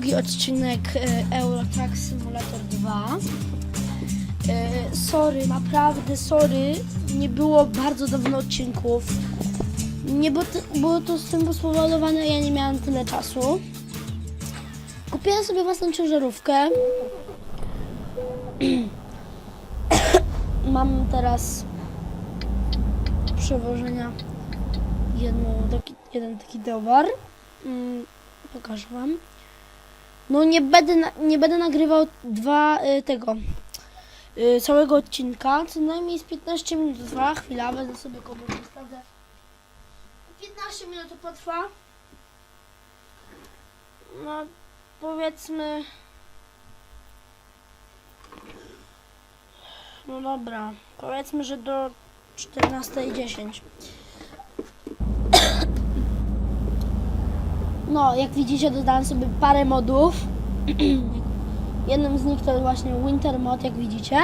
drugi odcinek e, Euro Truck Simulator 2. E, sorry, naprawdę sorry, nie było bardzo dawno odcinków. Nie było to, było to z tym spowodowane, ja nie miałam tyle czasu. Kupiłam sobie własną ciężarówkę. Mam teraz przewożenia jedną, jeden taki towar. Mm, pokażę wam. No nie będę, nie będę nagrywał dwa y, tego y, całego odcinka. Co najmniej z 15 minut trwa. Chwila, wezmę sobie komórkę, sprawdzę. 15 minut to potrwa. No powiedzmy. No dobra, powiedzmy, że do 14.10. No, jak widzicie, dodałem sobie parę modów. Jednym z nich to jest właśnie Winter Mod, jak widzicie.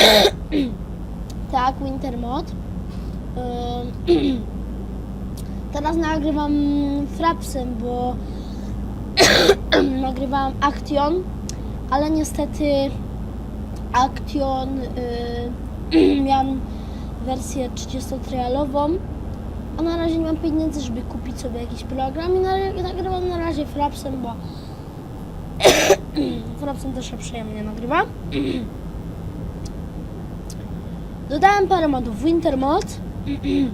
tak, Winter Mod. Teraz nagrywam Frapsem, bo nagrywałam Action, ale niestety Action y, miałam wersję 30-trialową, a na razie nie mam pieniędzy, żeby kupić sobie jakiś program i na, nagrywam na razie Frapsem, bo Frapsem też się przyjemnie nagrywa. Dodałem parę modów. Winter mod. Y,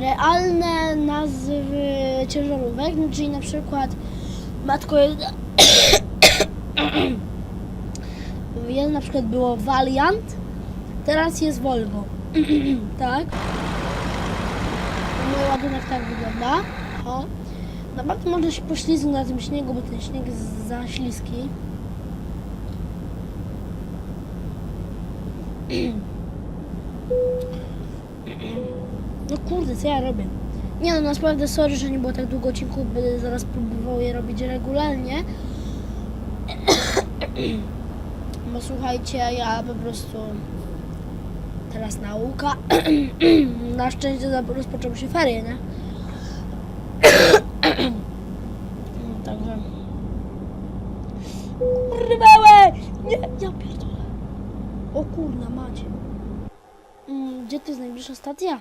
realne nazwy ciężarówek, no, czyli na przykład matko jedna, jeden na przykład było Valiant, teraz jest Volvo, tak? Ładunek tak wygląda, o. Naprawdę można się poślizgnąć na tym śniegu, bo ten śnieg jest za śliski. No kurde, co ja robię? Nie no, naprawdę sorry, że nie było tak długo odcinków, będę zaraz próbował je robić regularnie. Bo słuchajcie, ja po prostu teraz nauka. Na szczęście rozpoczęły się ferie, nie? Także. Kurwa! Nie, ja pierdolę. O kurna, macie. Mm, Gdzie to jest najbliższa stacja?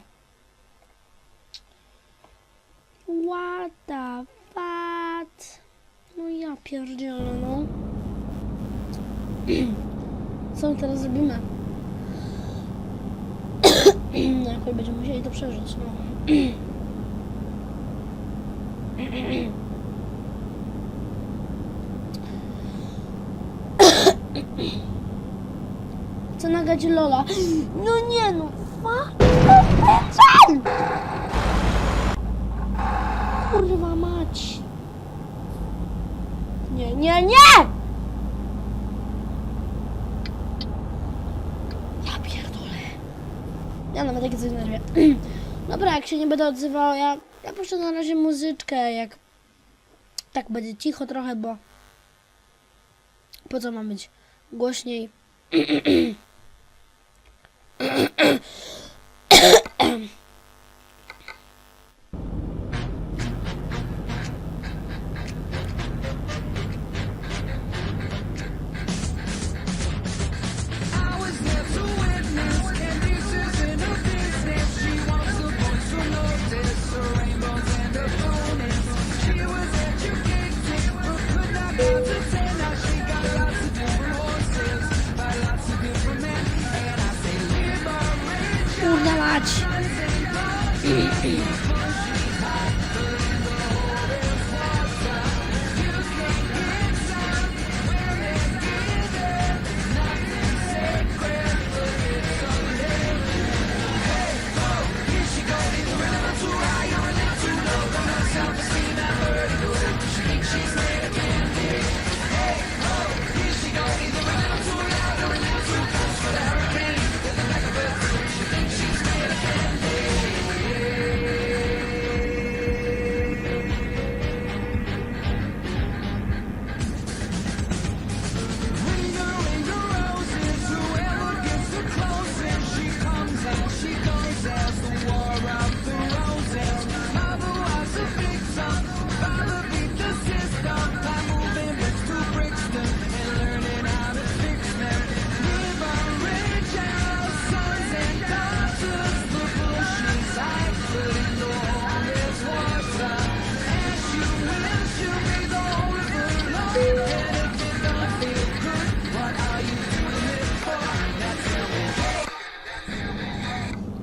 What the fuck? No ja pierdzielę, no. Co teraz zrobimy? Jakoś będziemy musieli to przeżyć, no. Co na gadzie Lola? No nie no, fuck! Kurwa mać! Nie, nie, nie! Ja pierdolę. Ja nawet coś nerwię. Dobra, jak się nie będę odzywał, ja, ja puszczę na razie muzyczkę, jak tak będzie cicho trochę, bo po co ma być głośniej? por Galate.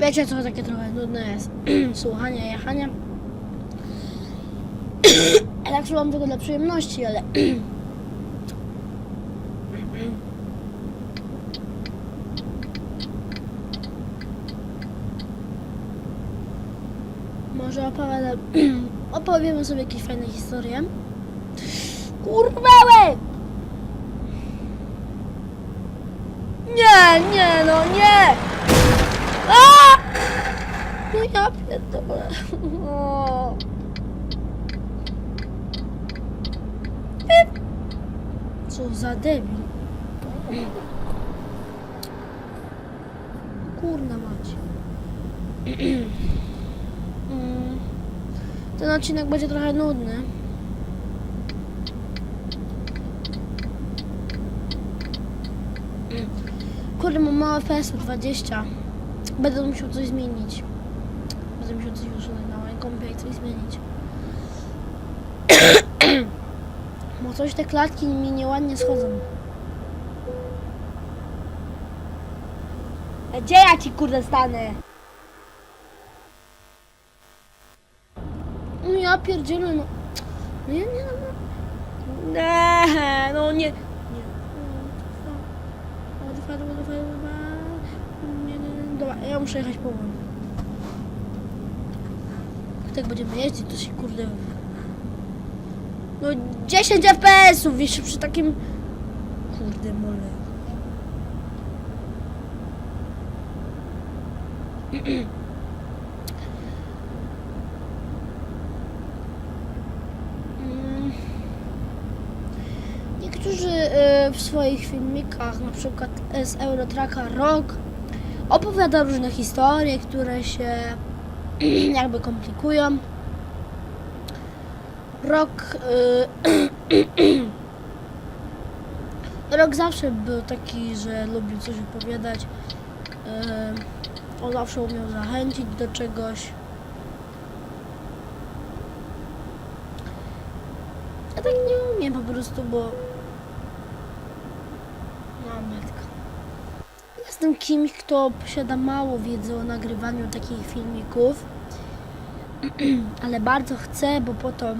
Wiecie co, takie trochę nudne jest słuchanie, jechanie. Tak słucham tylko dla przyjemności, ale... Może opowiadam, opowiemy sobie jakieś fajne historie. Kurwały! Nie, nie, no nie! A! No ja pierdolę. O. Co za debil. Kurna. Mm. Ten odcinek będzie trochę nudny. Kurde, mam mało FPS-u, 20. Będę musiał coś zmienić. Będę musiał coś usunąć na moim kompie i coś zmienić. Bo coś te klatki mi nieładnie schodzą. A Gdzie ja ci kurde stanę? No ja pierdzielę, no. No ja nie no. Nie, no nie. Nie. O, dwa, dwa, Dobra, ja muszę jechać powoli. Jak tak będziemy jeździć, to się kurde... No 10 FPS-ów jeszcze przy takim... Kurde mole. Niektórzy y, w swoich filmikach, na przykład z Eurotracka Rock, opowiada różne historie, które się jakby komplikują. Rock. Y, Rok zawsze był taki, że lubił coś opowiadać. Y, on zawsze umiał zachęcić do czegoś. Ja tak nie umiem po prostu, bo. No, matka. Jestem kimś, kto posiada mało wiedzy o nagrywaniu takich filmików, ale bardzo chcę, bo po to,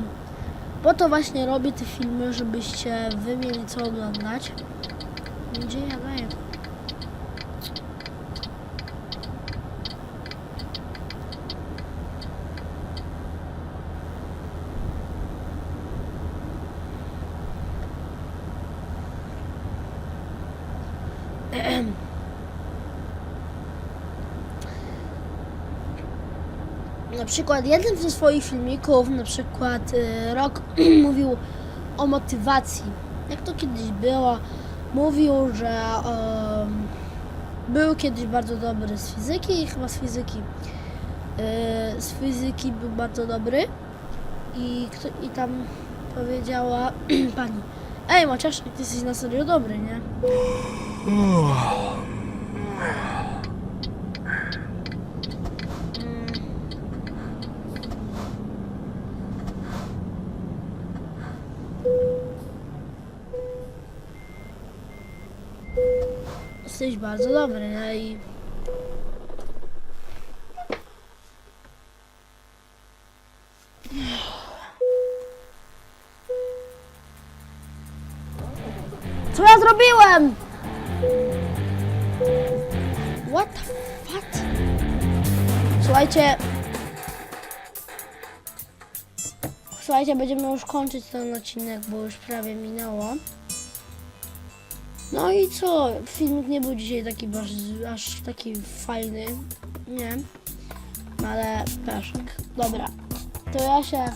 po to właśnie robię te filmy, żebyście wy mieli co oglądać. Gdzie ja daję? Na przykład jeden ze swoich filmików, na przykład y, Rok mówił o motywacji. Jak to kiedyś było, mówił, że był kiedyś bardzo dobry z fizyki, chyba z fizyki. Y, z fizyki był bardzo dobry i, i tam powiedziała pani, ej Maciasz, ty jesteś na serio dobry, nie? Jesteś bardzo dobry, nie? I... Co ja zrobiłem? What the fuck? Słuchajcie. Słuchajcie, będziemy już kończyć ten odcinek, bo już prawie minęło. No i co? Filmik nie był dzisiaj taki aż, aż taki fajny. Nie. Ale peszek. Dobra. To ja się.